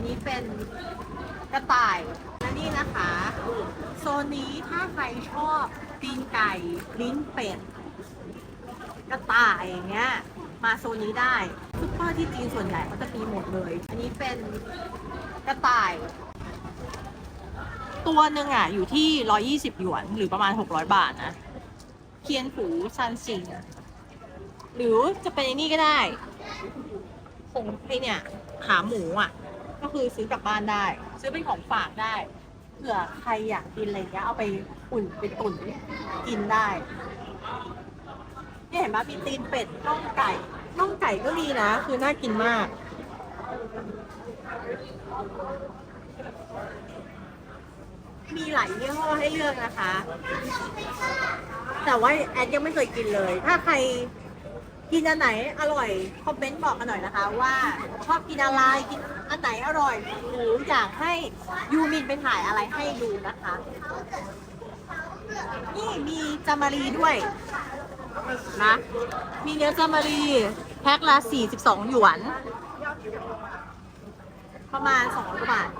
อันนี้เป็นกระต่ายและนี่นะคะ โซนนี้ถ้าใครชอบตีนไก่ลิ้นเป็ดกระต่ายอย่างเงี้ยมาโซนนี้ได้ซุปเปอร์ที่จีนส่วนใหญ่เขาจะมีหมดเลย อันนี้เป็นกระต่าย ตัวหนึ่งอะอยู่ที่ 120 หยวน หรือประมาณ 600 บาทนะเคียนผูซันซิงหรือจะเป็นนี่ก็ได้ผงไอเนี่ยขาหมูอะ ก็คือซื้อกลับบ้านได้ ซื้อเป็นของฝากได้เผื่อใครอยากกินอะไรเงี้ยเอาไปอุ่นเป็นตุ๋นกินได้เนี่ยเห็นปะมีตีนเป็ดน่องไก่น่องไก่ก็มีนะ คือน่ากินมากมีหลายยี่ห้อให้เลือกนะคะ แต่ว่าแอดยังไม่เคยกินเลย ถ้าใครกินอันไหนอร่อย คอมเมนต์บอกกันหน่อยนะคะ ว่าชอบกินอะไรกิน อันไหนอร่อยหรืออยากให้ยูมินไปถ่ายอะไรให้ดูนะคะ นี่มีจามารีด้วยนะ มีเนื้อจามารีแพ็คละ 42 หยวน ประมาณสองกว่าบาท